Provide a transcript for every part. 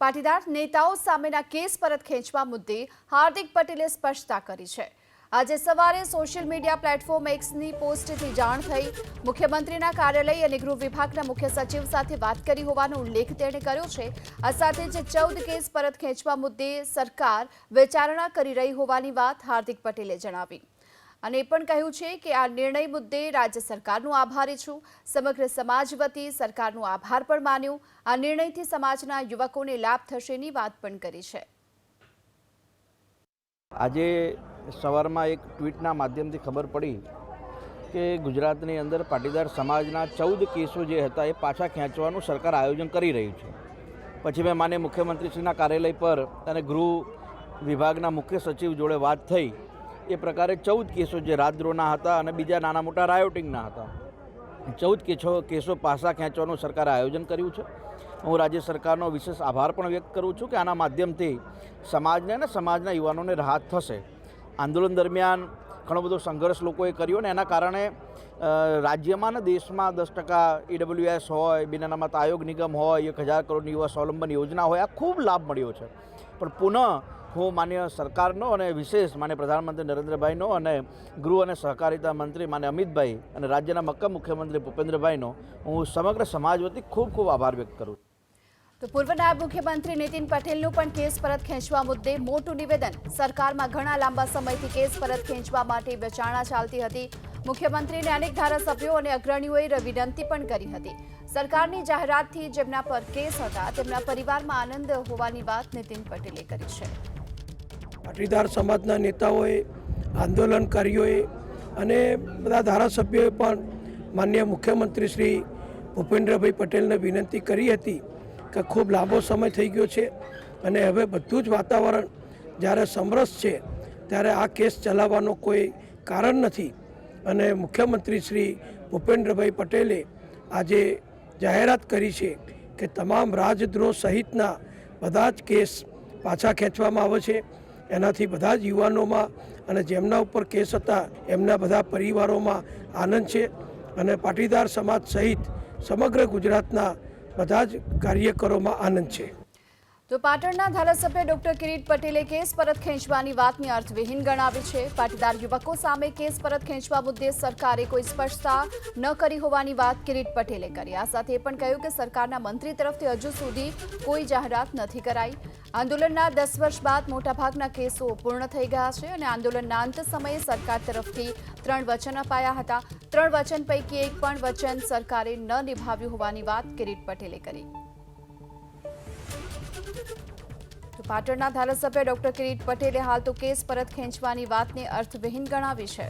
પાટીદાર નેતાઓ સામેના કેસ પરત ખેંચવા મુદ્દે હાર્દિક પટેલે સ્પષ્ટતા કરી છે. આજે સવારે સોશિયલ મીડિયા પ્લેટફોર્મ એક્સની પોસ્ટથી જાણ થઈ મુખ્યમંત્રીના કાર્યાલય અને ગૃહ વિભાગના મુખ્ય સચિવ સાથે વાત કરી હોવાનો ઉલ્લેખ તેણે કર્યો છે. આ સાથે જ ચૌદ કેસ પરત ખેંચવા મુદ્દે સરકાર વિચારણા કરી રહી હોવાની વાત હાર્દિક પટેલે જણાવી. અને એ પણ કહ્યું છે કે આ નિર્ણય મુદ્દે રાજ્ય સરકારનું આભારી છું. સમગ્ર સમાજ વતી સરકારનું આભાર પણ માન્યું. આ નિર્ણયથી સમાજના યુવકોને લાભ થશેની વાત પણ કરી છે. આજે સવારમાં એક ટ્વીટના માધ્યમથી ખબર પડી કે ગુજરાતની અંદર પાટીદાર સમાજના ચૌદ કેસો જે હતા એ પાછા ખેંચવાનું સરકાર આયોજન કરી રહ્યું છે. પછી મેં માન્ય મુખ્યમંત્રીશ્રીના કાર્યાલય પર અને ગૃહ વિભાગના મુખ્ય સચિવ જોડે વાત થઈ એ પ્રકારે ચૌદ કેસો જે રાજદ્રોહના હતા અને બીજા નાના મોટા રાયોટિંગના હતા. ચૌદ કેસો કેસો પાસા ખેંચવાનું સરકારે આયોજન કર્યું છે. હું રાજ્ય સરકારનો વિશેષ આભાર પણ વ્યક્ત કરું છું કે આના માધ્યમથી સમાજને અને સમાજના યુવાનોને રાહત થશે. આંદોલન દરમિયાન ઘણો બધો સંઘર્ષ લોકોએ કર્યો ને એના કારણે રાજ્યમાં ને દેશમાં દસ ટકા ઈડબ્લ્યુએસ હોય, બિન અનામત આયોગ નિગમ હોય, એક હજાર કરોડની યુવા સ્વાવલંબન યોજના હોય, આ ખૂબ લાભ મળ્યો છે. પણ પુનઃ હું માન્ય સરકારનો અને વિશેષ માન્ય પ્રધાનમંત્રી નરેન્દ્રભાઈનો અને ગૃહ અને સહકારિતા મંત્રી માન્ય અમિતભાઈ અને રાજ્યના મક્કમ મુખ્યમંત્રી ભૂપેન્દ્રભાઈનો હું સમગ્ર સમાજ વતી ખૂબ ખૂબ આભાર વ્યક્ત કરું તો પૂર્વ નાયબ મુખ્યમંત્રી નીતિન પટેલનું પણ કેસ પરત ખેંચવા મુદ્દે મોટું નિવેદન. સરકારમાં ઘણા લાંબા સમયથી કેસ પરત ખેંચવા માટે વિચારણા ચાલતી હતી. મુખ્યમંત્રીને અનેક ધારાસભ્યો અને અગ્રણીઓએ વિનંતી પણ કરી હતી. સરકારની જાહેરાતથી જેમના પર કેસ હતા, તેમના પરિવારમાં આનંદ હોવાની વાત નીતિન પટેલે કરી છે. પાટીદાર સમાજના નેતાઓએ આંદોલનકારીઓએ અને બધા ધારાસભ્યોએ પણ માન્ય મુખ્યમંત્રી શ્રી ભૂપેન્દ્રભાઈ પટેલને વિનંતી કરી હતી કે ખૂબ લાંબો સમય થઈ ગયો છે અને હવે બધું જ વાતાવરણ જ્યારે સમરસ છે ત્યારે આ કેસ ચલાવવાનો કોઈ કારણ નથી અને મુખ્યમંત્રી શ્રી ભૂપેન્દ્રભાઈ પટેલે આજે જાહેરાત કરી છે કે તમામ રાજદ્રોહ સહિતના બધા જ કેસ પાછા ખેંચવામાં આવે છે. એનાથી બધા જ યુવાનોમાં અને જેમના ઉપર કેસ હતા, એમના બધા પરિવારોમાં આનંદ છે અને પાટીદાર સમાજ સહિત સમગ્ર ગુજરાતના બધા જ કાર્યકરોમાં આનંદ છે. તો પાટણના ધારાસભ્ય ડોક્ટર કિરીટ પટેલે કેસ પરત ખેંચવાની વાતને અર્થવિહીન ગણાવી છે. પાટીદાર યુવકો સામે કેસ પરત ખેંચવા મુદ્દે સરકારે કોઈ સ્પષ્ટતા ન કરી હોવાની વાત કિરીટ પટેલે કરી. આ સાથે પણ કહ્યું કે સરકારના મંત્રી તરફથી હજુ સુધી કોઈ જાહેરાત નથી કરાઈ. આંદોલનના દસ વર્ષ બાદ મોટાભાગના કેસો પૂર્ણ થઈ ગયા છે અને આંદોલનના અંત સમયે સરકાર તરફથી ત્રણ વચન અપાયા હતા. ત્રણ વચન પૈકી એક પણ વચન સરકારે ન નિભાવ્યું હોવાની વાત કિરીટ પટેલે કરી. તો પાટણના ધારાસભ્ય ડોક્ટર કિરીટ પટેલે હાલ તો કેસ પરત ખેંચવાની વાતને અર્થવિહીન ગણાવી છે.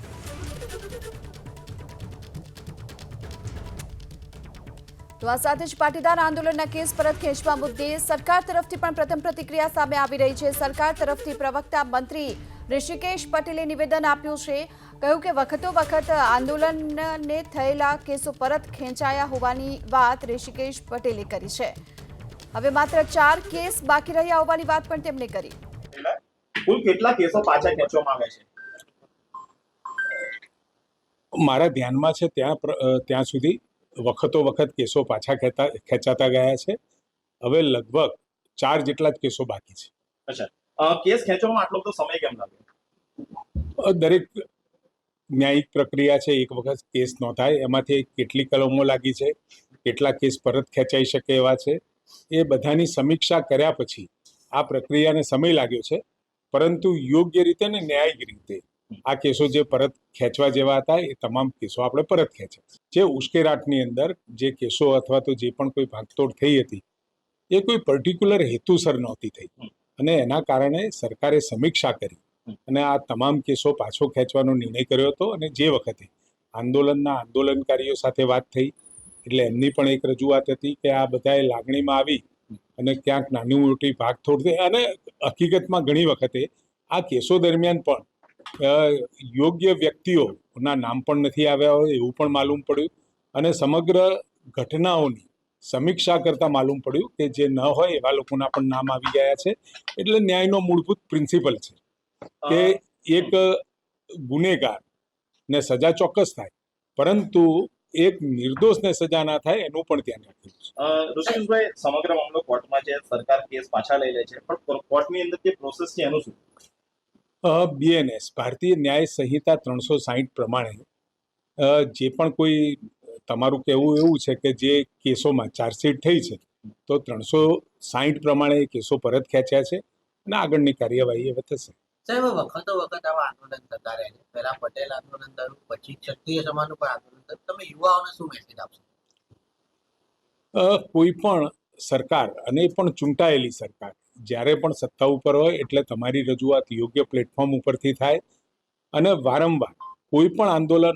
તો આ સાથે જ પાટીદાર આંદોલનના કેસ પરત ખેંચવા મુદ્દે સરકાર તરફથી પણ પ્રથમ પ્રતિક્રિયા સામે આવી રહી છે. સરકાર તરફથી પ્રવક્તા મંત્રી ઋષિકેશ પટેલે નિવેદન આપ્યું છે. કહ્યું કે વખતો વખત આંદોલનને થયેલા કેસો પરત ખેંચાયા હોવાની વાત ઋષિકેશ પટેલે કરી છે. હવે માત્ર ચાર કેસ બાકી રહ્યા હોવાની વાત પણ તેમણે કરી. કુલ કેટલા કેસો પાછા ખેંચવામાં આવ્યા છે? મારા ધ્યાનમાં છે ત્યાં ત્યાં સુધી વખતો વખત કેસો પાછા ખેતા ખેંચાતા ગયા છે. હવે લગભગ ચાર જેટલા જ કેસો બાકી છે. અચ્છા. કેસ ખેંચવામાં આટલો બધો સમય કેમ લાગ્યો? દરેક ન્યાયિક પ્રક્રિયા છે એક વખત કેસ નોંધાય એમાંથી કેટલી કલમો લાગી છે કેટલા કેસ પરત ખેંચાઈ શકે એવા છે. એ બધાની સમીક્ષા કર્યા પછી આ પ્રક્રિયાને સમય લાગ્યો છે. પરંતુ યોગ્ય રીતે ને ન્યાયિક રીતે આ કેસો જે પરત ખેંચવા જેવા હતા એ તમામ કેસો આપણે પરત ખેંચ્યા. જે ઉશ્કેરાટની અંદર જે કેસો અથવા તો જે પણ કોઈ ભાગતોડ થઈ હતી, એ કોઈ પર્ટિક્યુલર હેતુસર નહોતી થઈ. અને એના કારણે સરકારે સમીક્ષા કરી અને આ તમામ કેસો પાછો ખેંચવાનો નિર્ણય કર્યો હતો અને જે વખતે આંદોલનના આંદોલનકારીઓ સાથે વાત થઈ એટલે એમની પણ એક રજૂઆત હતી કે આ બધાએ લાગણીમાં આવી અને ક્યાંક નાની મોટી ભાગ થઈ અને હકીકતમાં ઘણી વખતે આ કેસો દરમિયાન પણ યોગ્ય વ્યક્તિઓના નામ પણ નથી આવ્યા હોય એવું પણ માલુમ પડ્યું. અને સમગ્ર ઘટનાઓની સમીક્ષા કરતાં માલુમ પડ્યું કે જે ન હોય એવા લોકોના પણ નામ આવી ગયા છે. એટલે ન્યાયનો મૂળભૂત પ્રિન્સિપલ છે કે એક ગુનેગાર ને સજા ચોક્કસ થાય. પરંતુ એક નિર્દોષને સજા ના થાય એનું પણ ધ્યાન રાખેલું છે. અ, સમગ્ર મામલો કોર્ટમાં છે સરકાર કેસ પાછા લઈ લે છે પણ કોર્ટની અંદર જે પ્રોસેસ છે એનું શું? બીએનએસ ભારતીય ન્યાય સંહિતા ત્રણસો સાહીઠ પ્રમાણે જે પણ કોઈ તમારું કહેવું એવું છે કે જે કેસોમાં ચાર્જશીટ થઈ છે તો ત્રણસો સાહીઠ પ્રમાણે એ કેસો પરત ખેંચ્યા છે અને આગળની કાર્યવાહી હવે થશે સાહેબ વખતો વખત આવા આંદોલન થતા રહે છે. પહેલા પટેલ આંદોલન થયું, પછી ક્ષત્રિય સમાજનું પણ આંદોલન થયું. તમે યુવાઓને શું મેસેજ આપશો? કોઈ પણ સરકાર, અને પણ ચૂંટાયેલી સરકાર, જ્યારે પણ સત્તા ઉપર હોય, એટલે તમારી રજૂઆત યોગ્ય પ્લેટફોર્મ ઉપરથી થાય. અને વારંવાર કોઈ પણ આંદોલન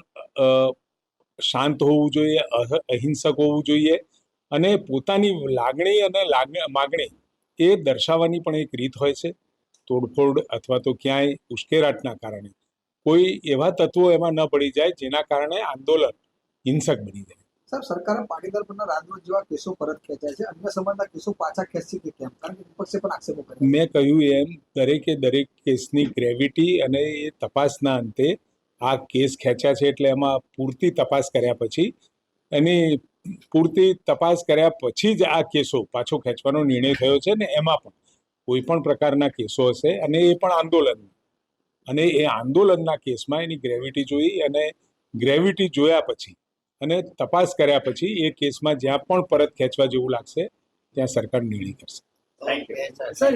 શાંત હોવું જોઈએ, અહ- અહિંસક હોવું જોઈએ, અને પોતાની લાગણી અને માગણી એ દર્શાવવાની પણ એક રીત હોય છે. તોડફોડ અથવા તો ક્યાંય ઉશ્કેરાટના કારણે. કોઈ એવા તત્વો એમાં ન પડી જાય જેના કારણે આંદોલન હિંસક બની જાય. સાહેબ સરકારે પાટીદાર પરના રાજદ્રોહ જેવા કેસો પરત ખેંચ્યા છે. અન્ય સમાજના કેસો પાછા ખેંચી કે કેમ? કારણ કે વિપક્ષે પણ આક્ષેપો કર્યા મેં કહ્યું એમ દરેકે દરેક કેસની ગ્રેવિટી અને એ તપાસના અંતે આ કેસ ખેંચ્યા છે એટલે એમાં પૂરતી તપાસ કર્યા પછી એની પૂરતી તપાસ કર્યા પછી જ આ કેસો પાછો ખેંચવાનો નિર્ણય થયો છે ને એમાં પણ. કોઈ પણ પ્રકારના કેસો હશે અને એ પણ આંદોલન અને એ આંદોલનના કેસમાં એની ગ્રેવિટી જોઈ અને ગ્રેવિટી જોયા પછી અને તપાસ કર્યા પછી એ કેસમાં જ્યાં પણ પરત ખેંચવા જેવું લાગશે ત્યાં સરકાર નિર્ણય કરશે થેન્ક યુ સર.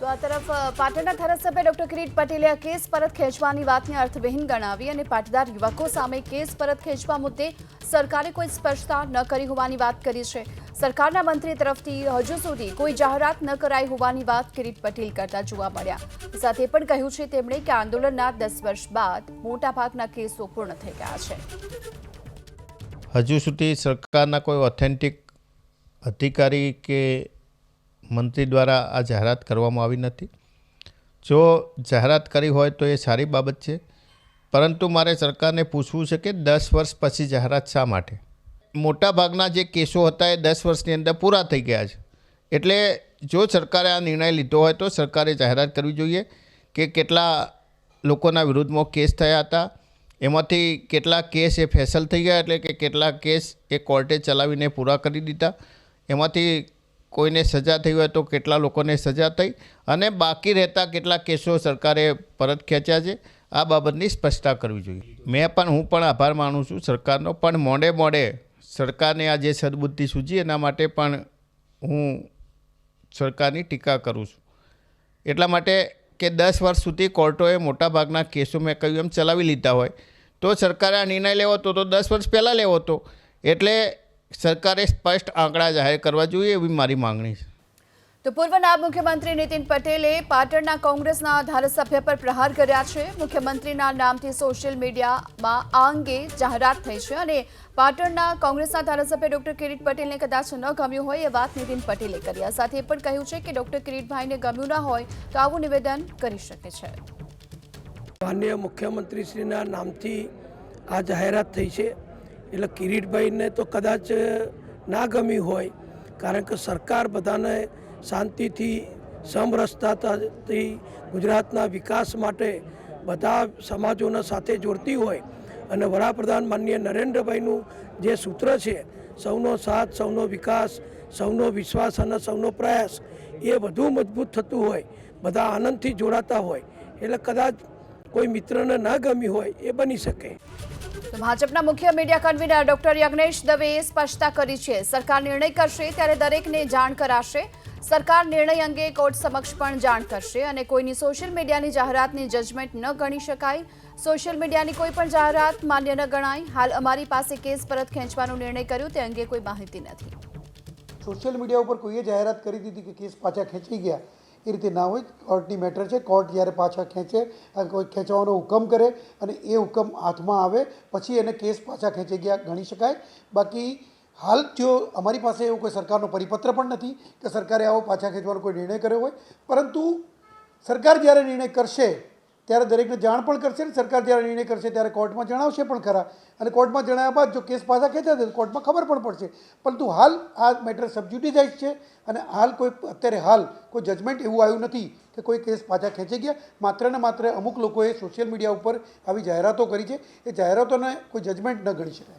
તો આ તરફ પાટણના ધારાસભ્ય ડોક્ટર કિરીટ પટેલે આ કેસ પરત ખેંચવાની વાતને અર્થવિહીન ગણાવી અને પાટીદાર યુવકો સામે કેસ પરત ખેંચવા મુદ્દે સરકારે કોઈ સ્પષ્ટતા ન કરી હોવાની વાત કરી છે. સરકારના મંત્રી તરફથી હજુ સુધી કોઈ જાહેરાત ન કરાઈ હોવાની વાત કિરીટ પટેલ કરતા જોવા મળ્યા. સાથે પણ કહ્યું છે તેમણે કે આંદોલનના દસ વર્ષ બાદ મોટાભાગના કેસો પૂર્ણ થઈ ગયા છે. હજુ સુધી સરકારના કોઈ ઓથેન્ટિક અધિકારી કે મંત્રી દ્વારા આ જાહેરાત કરવામાં આવી નથી. જો જાહેરાત કરી હોય તો એ સારી બાબત છે. પરંતુ મારે સરકારને પૂછવું છે કે દસ વર્ષ પછી જાહેરાત શા માટે? મોટાભાગના જે કેસો હતા એ દસ વર્ષની અંદર પૂરા થઈ ગયા છે. એટલે જો સરકારે આ નિર્ણય લીધો હોય તો સરકારે જાહેરાત કરવી જોઈએ કે કેટલા લોકોના વિરુદ્ધમાં કેસ થયા હતા, એમાંથી કેટલા કેસ એ ફેસલ થઈ ગયા એટલે કે કેટલા કેસ એ કોર્ટે ચલાવીને પૂરા કરી દીધા, એમાંથી કોઈને સજા થઈ હોય તો કેટલા લોકોને સજા થઈ અને બાકી રહેતા કેટલા કેસો સરકારે પરત ખેંચ્યા છે, આ બાબતની સ્પષ્ટતા કરવી જોઈએ. મેં પણ, હું પણ આભાર માનું છું સરકારનો, પણ મોડે મોડે સરકારને આ જે સદબુદ્ધિ સૂજી એના માટે પણ હું સરકારની ટીકા કરું છું. એટલા માટે કે દસ વર્ષ સુધી કોર્ટોએ મોટાભાગના કેસો મેં કહ્યું એમ ચલાવી લીધા હોય. તો સરકારે આ નિર્ણય લેવો હતો તો દસ વર્ષ પહેલાં લેવો હતો એટલે સરકારે સ્પષ્ટ આંકડા જાહેર કરવા જોઈએ એવી મારી માંગણી છે. તો પૂર્વ નાયબ મુખ્યમંત્રી નીતિન પટેલે પાટણના કોંગ્રેસના ધારાસભ્ય પર પ્રહાર કર્યા છે. મુખ્યમંત્રીના નામથી સોશિયલ મીડિયામાં આ અંગે જાહેરાત થઈ છે અને પાટણના કોંગ્રેસના ધારાસભ્ય ડોક્ટર કિરીટ પટેલને કદાચ ન ગમ્યું હોય એ વાત નીતિન પટેલે કરી આ સાથે એ પણ કહ્યું છે કે ડોક્ટર કિરીટભાઈને ગમ્યું ન હોય તો આવું નિવેદન કરી શકે છે. માનનીય મુખ્યમંત્રીશ્રીના નામથી આ જાહેરાત થઈ છે. એટલે કિરીટભાઈને તો કદાચ ના ગમી હોય, કારણ કે સરકાર બધાને શાંતિથી સમરસતાથી ગુજરાતના વિકાસ માટે બધા સમાજોના સાથે જોડતી હોય. અને વડાપ્રધાન માનનીય નરેન્દ્રભાઈનું જે સૂત્ર છે, સૌનો સાથ, સૌનો વિકાસ, સૌનો વિશ્વાસ અને સૌનો પ્રયાસ, એ વધુ મજબૂત થતું હોય, બધા આનંદથી જોડાતા હોય. એટલે કદાચ કોઈ મિત્રને ના ગમી હોય, એ બની શકે. તો ભાજપના મુખ્ય મીડિયા કન્વીનર ડોક્ટર યજ્ઞેશ દવેએ સ્પષ્ટતા કરી છે. સરકાર નિર્ણય કરશે ત્યારે દરેકને જાણ કરાશે. સરકાર નિર્ણય અંગે કોર્ટ સમક્ષ પણ જાણ કરશે અને કોઈની સોશિયલ મીડિયાની જાહેરાતની જજમેન્ટ ન ગણી શકાય. સોશિયલ મીડિયાની કોઈ પણ જાહેરાત માન્ય ન ગણાય. હાલ અમારી પાસે કેસ પરત ખેંચવાનો નિર્ણય કર્યો, તે અંગે કોઈ માહિતી નથી. સોશિયલ મીડિયા ઉપર કોઈએ જાહેરાત કરી દીધી કે કેસ પાછા ખેંચી ગયા? એ રીતે ના હોય. કોર્ટની મેટર છે. કોર્ટ જ્યારે પાછા ખેંચે કોઈ ખેંચવાનો હુકમ કરે અને એ હુકમ હાથમાં આવે, પછી એને કેસ પાછા ખેંચી ગયા, ગણી શકાય. બાકી હાલ જો અમારી પાસે એવું કોઈ સરકારનો પરિપત્ર પણ નથી કે સરકારે આવો પાછા ખેંચવાનો કોઈ નિર્ણય કર્યો હોય. પરંતુ સરકાર જ્યારે નિર્ણય કરશે ત્યારે દરેકને જાણ પણ કરશે ને સરકાર જ્યારે નિર્ણય કરશે ત્યારે કોર્ટમાં જણાવશે પણ ખરા. અને કોર્ટમાં જણાવ્યા બાદ જો કેસ પાછા ખેંચાશે તો કોર્ટમાં ખબર પણ પડશે. પરંતુ હાલ આ મેટર સબજ્યુડિસાઇઝ છે અને હાલ કોઈ અત્યારે હાલ કોઈ જજમેન્ટ એવું આવ્યું નથી કે કોઈ કેસ પાછા ખેંચી ગયા. માત્ર ને માત્ર અમુક લોકોએ સોશિયલ મીડિયા ઉપર આવી જાહેરાતો કરી છે. એ જાહેરાતોને કોઈ જજમેન્ટ ન ગણી શકાય.